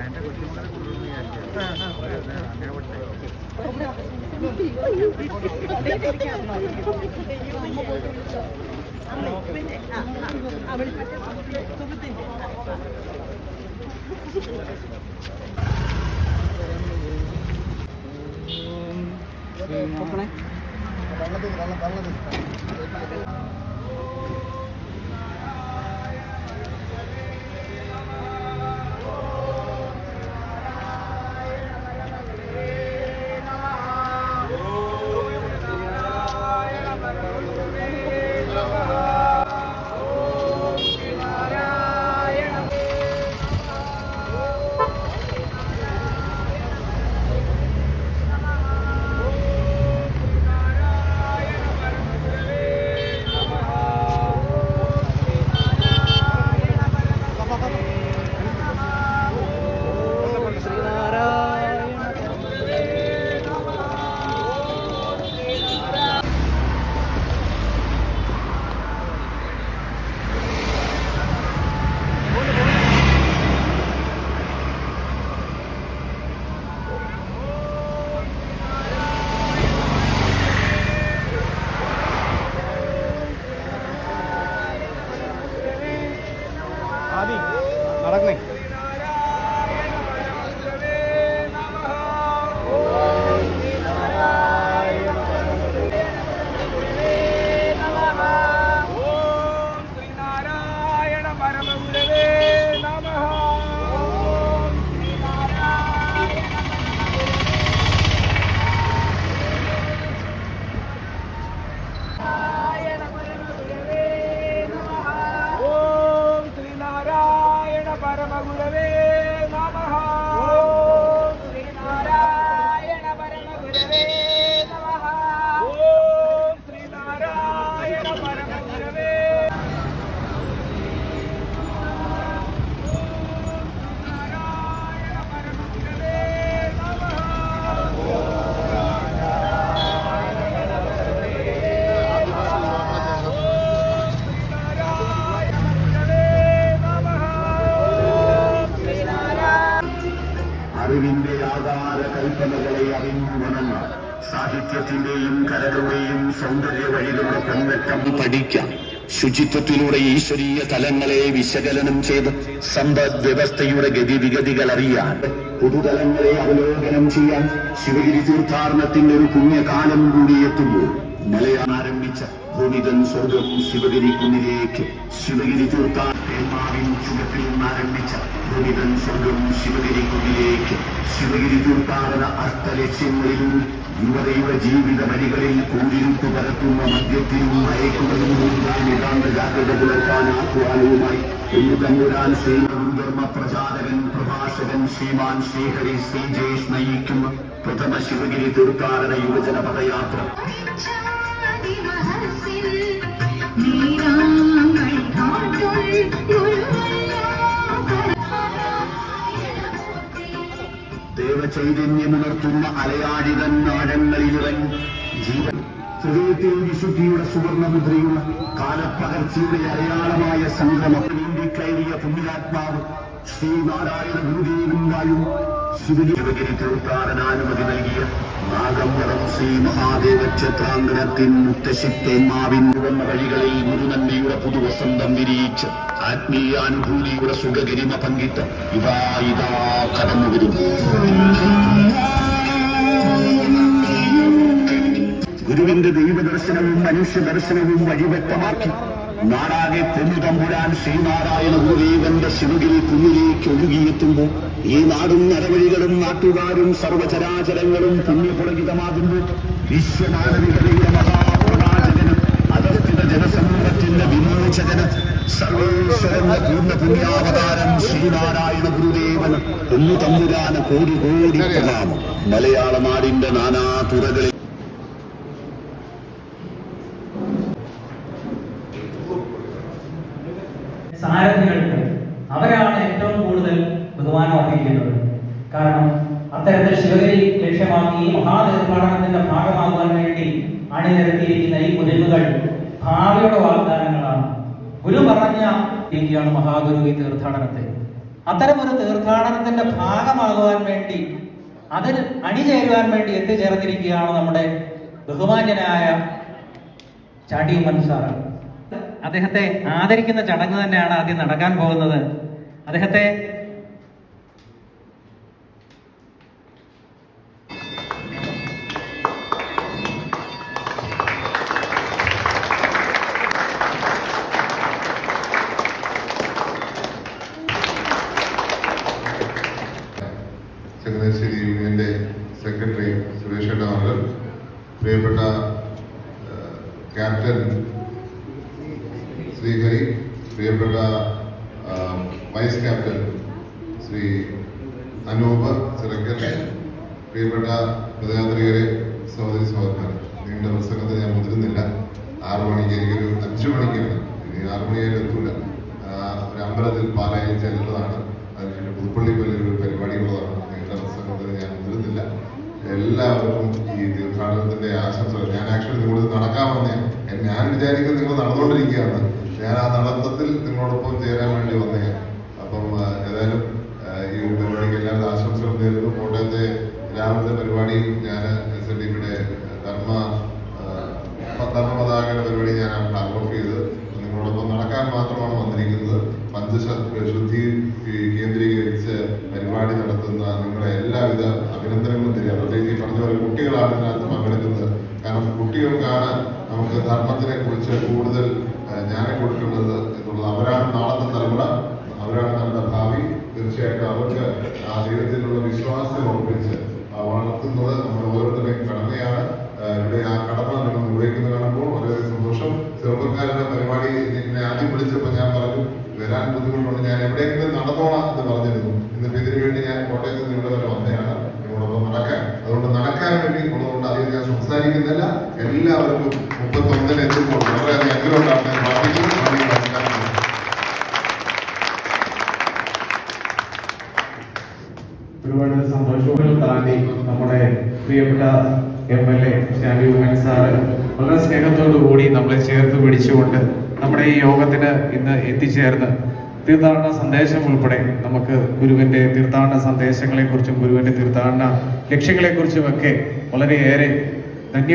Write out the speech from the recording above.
എന്റെ കൊച്ചുമകളെ കൊണ്ടുവന്ന് अलग नहीं? സാഹിത്യത്തിന്റെയും കലകളുടെയും സൗന്ദര്യ വഴികളുടെ പൊന്നറ്റം പഠിക്കാം. ശുചിത്വത്തിലൂടെ ഈശ്വരീയ തലങ്ങളെ വിശകലനം ചെയ്ത് സമ്പദ് വ്യവസ്ഥയുടെ ഗതിവിഗതികൾ അറിയാൻ. പുതുതലങ്ങളെ അവലോകനം ചെയ്യാൻ ശിവഗിരി തീർത്ഥാടനത്തിന്റെ ഒരു പുണ്യകാലം കൂടി എത്തുമ്പോൾ മലയാളം ആരംഭിച്ച ഭൂമിതൻ സ്വർഗം ശിവഗിരി കുന്നിലേക്ക്. ശിവഗിരി തീർത്ഥാടനാവിൻ ചുരത്തിൽ ആരംഭിച്ച ഭൂമിതൻ സ്വർഗം ശിവഗിരി കുന്നിലേക്ക്. ശിവഗിരി തീർത്ഥാടന അർത്ഥലക്ഷ്യങ്ങളിലും യുവതയുടെ ജീവിത വരികളിൽ കൂടിരുട്ട് പരത്തുന്ന മദ്യത്തിനും മയക്കുന്നതിനും നിതാന്ത ജാഗ്രത പുലർത്താൻ ആഹ്വാനവുമായി ഇന്ന് തമ്പുരാൻ ശ്രീമധർമ്മ പ്രചാരകൻ പ്രഭാഷകൻ ശ്രീമാൻ ശ്രീഹരി ശ്രീ ജയേഷ് നയിക്കുന്ന പ്രഥമ ശിവഗിരി തീർത്ഥാടന യുവജന പദയാത്ര ദേവചൈതന്യമുണർത്തുന്ന അലയാഴിതൻ ആഴങ്ങളിലിറങ്ങി ജീവൻ. ഹൃദയത്തിൽ വിശുദ്ധിയുടെ സുവർണമുദ്രയുള്ള കാലപ്പകർച്ചയുടെ അടയാളമായ സംഗ്രമം വേണ്ടി കയറിയ പുണ്യാത്മാവ് ശ്രീനാരായണ ഗുരുദേവനായും ശിവഗിരി ശിവഗിരി തീർത്ഥാടനാനുമതി നൽകിയ നാഗമ്പടം ശ്രീ മഹാദേവ ക്ഷേത്രാങ്കണത്തിൻ മുത്തശ്ശിത്തേന്മാവിൻ വന്ന വഴികളിൽ ഗുരുനന്മയുടെ പുതുവസന്തം വിരിയിച്ച് ആത്മീയാനുഭൂതിയുടെ സുഖഗരിമ പങ്കിട്ട് ഇതാ ഇതാ കടന്നു വരുന്നു. ഗുരുവിന്റെ ദൈവദർശനവും മനുഷ്യ ദർശനവും വഴിവ്യക്തമാക്കി നാടാകെ പൊന്നുതമ്പുരാൻ ശ്രീനാരായണ ഗുരുദേവന്റെ ശിവഗിരി കുന്നിലേക്ക് ഒഴുകിയെത്തുമ്പോൾ ഈ നാടും നരവഴികളും നാട്ടുകാരും സർവചരാചരങ്ങളും പുണ്യപുളകിതമാകുമ്പോൾ വിശ്വമാനവികതയുടെ മഹാപ്രവാചകനും അധസ്ഥിത ജനസമൂഹത്തിന്റെ വിമോചകന് സർവേശ്വരന്റെ പൂർണ പുണ്യാവതാരം ശ്രീനാരായണ ഗുരുദേവൻ ഒന്നു തമ്പുരാന് കോടി കോടി പ്രണാമം. മലയാള നാടിന്റെ നാനാ തുറകളിൽ സാരഥികൾക്ക് അവരാണ് ഏറ്റവും കൂടുതൽ ബഹുമാനം അർപ്പിക്കുന്നത് കാരണം അത്തരത്തിൽ ശിവഗിരി ലക്ഷ്യമാക്കി ഈ മഹാതീർത്ഥാടനത്തിന്റെ ഭാഗമാകുവാൻ വേണ്ടി അണിനിരത്തിയിരിക്കുന്ന ഈ മുതിർവുകൾ ഭാവിയുടെ വാഗ്ദാനങ്ങളാണ്. ഗുരു പറഞ്ഞ രീതിയാണ് മഹാഗുരു ഈ തീർത്ഥാടനത്തെ. അത്തരമൊരു തീർത്ഥാടനത്തിന്റെ ഭാഗമാകുവാൻ വേണ്ടി അതിൽ അണിചേരുവാൻ വേണ്ടി എത്തിച്ചേർന്നിരിക്കുകയാണ് നമ്മുടെ ബഹുമാന്യനായ ചാണ്ടി ഉമ്മൻ അദ്ദേഹത്തെ ആദരിക്കുന്ന ചടങ്ങ് തന്നെയാണ് ആദ്യം നടക്കാൻ പോകുന്നത്. അദ്ദേഹത്തെ പ്രിയപ്പെട്ട വൈസ് ക്യാപ്റ്റൻ ശ്രീ അനൂപ് ചിറക്കൽ പ്രിയപ്പെട്ട പദയാത്രികരെ സഹോദരി സഹോദരന്മാർ നിങ്ങളുടെ പ്രസംഗത്തെ ഞാൻ മുതിരുന്നില്ല. ആറു മണിക്ക് എനിക്കൊരു അഞ്ചു മണിക്കാണ് ഇനി ആറു മണിയായാലും എത്തൂല. ഒരു അമ്പലത്തിൽ പാലായി ചെല്ലുന്നതാണ്. അതിനുവേണ്ടി പുതുപ്പള്ളി പോലെ ഒരു പരിപാടിയുള്ളതാണ്. നിങ്ങളുടെ പ്രസംഗത്തിന് ഞാൻ മുതിരുന്നില്ല. എല്ലാവർക്കും ഈ തീർത്ഥാടനത്തിന്റെ ആശംസകൾ. ഞാൻ ആക്ച്വലി നിങ്ങൾ നടക്കാൻ വന്നേ ഞാൻ വിചാരിക്കുന്നത് നിങ്ങൾ നടന്നുകൊണ്ടിരിക്കുകയാണ്. ഞാൻ ആ നടത്തത്തിൽ നിങ്ങളോടൊപ്പം ചേരാൻ വേണ്ടി വന്നേ അപ്പം ആ, ഏതായാലും ആ, ഈ ഒരു പരിപാടിക്ക് എല്ലാവരും ആശംസകൾ നേരുന്നു കോട്ടയത്തെ രാവിലത്തെ പരിപാടി ഞാൻ എസ് എൻ ഡി പിയുടെ ധർമ്മ ആ, ധർമ്മ പതാകയുടെ പരിപാടി ഞാൻ ഹാൻഡ് ഓഫ് ചെയ്ത് നിങ്ങളോടൊപ്പം നടക്കാൻ മാത്രമാണ് വന്നിരിക്കുന്നത് പഞ്ചശുദ്ധി കേന്ദ്രീകരിച്ച് പരിപാടി നടത്തുന്ന നിങ്ങളെ എല്ലാവിധ അഭിനന്ദനങ്ങളും തരിക പ്രത്യേകിച്ച് ഈ പറഞ്ഞ പോലെ കുട്ടികളാണ് ഇതിനകത്ത് പങ്കെടുക്കുന്നത്. കാരണം കുട്ടികൾക്കാണ് നമുക്ക് ധർമ്മത്തിനെ കുറിച്ച് കൂടുതൽ ജ്ഞാനം കൊടുക്കേണ്ടത് എന്നുള്ളത് അവരാണ് നാളത്തെ തലമുറ. അവരാണ് നമ്മുടെ ഭാവി. തീർച്ചയായിട്ടും അവർക്ക് ആ ദൈവത്തിലുള്ള വിശ്വാസം ഉറപ്പിച്ച് വളർത്തുന്നത് നമ്മുടെ ഓരോരുത്തരുടെയും ബുദ്ധിമുട്ടുണ്ട് ഞാൻ എവിടെയെങ്കിലും നടന്നോളാം എന്ന് പറഞ്ഞിരുന്നു. ഇന്നിപ്പോ ഇതിനു വേണ്ടി ഞാൻ കോട്ടയത്ത് നിന്ന് ഇവിടെ വരെ വന്നതാണ് നിങ്ങളോടൊപ്പം നടക്കാൻ. അതുകൊണ്ട് നടക്കാൻ വേണ്ടി ഉള്ളതുകൊണ്ട് അധികം ഞാൻ സംസാരിക്കുന്നില്ല. എല്ലാവർക്കും മുപ്പത്തൊന്നിന് എത്തുമ്പോൾ വളരെയധികം അനുഗ്രഹം ഞാൻ പ്രാർത്ഥിക്കുന്നു. ഒരുപാട് സന്തോഷവും താണ്ടി നമ്മുടെ പ്രിയപ്പെട്ട M L A Stanley Oommen sir വളരെ സ്നേഹത്തോടു കൂടി നമ്മളെ ചേർത്ത് പിടിച്ചുകൊണ്ട് നമ്മുടെ ഈ യോഗത്തിന് ഇന്ന് എത്തിച്ചേർന്ന് തീർത്ഥാടന സന്ദേശം ഉൾപ്പെടെ നമുക്ക് ഗുരുവിന്റെ തീർത്ഥാടന സന്ദേശങ്ങളെക്കുറിച്ചും ഗുരുവിന്റെ തീർത്ഥാടന ലക്ഷ്യങ്ങളെ കുറിച്ചും ഒക്കെ വളരെയേറെ ധന്യ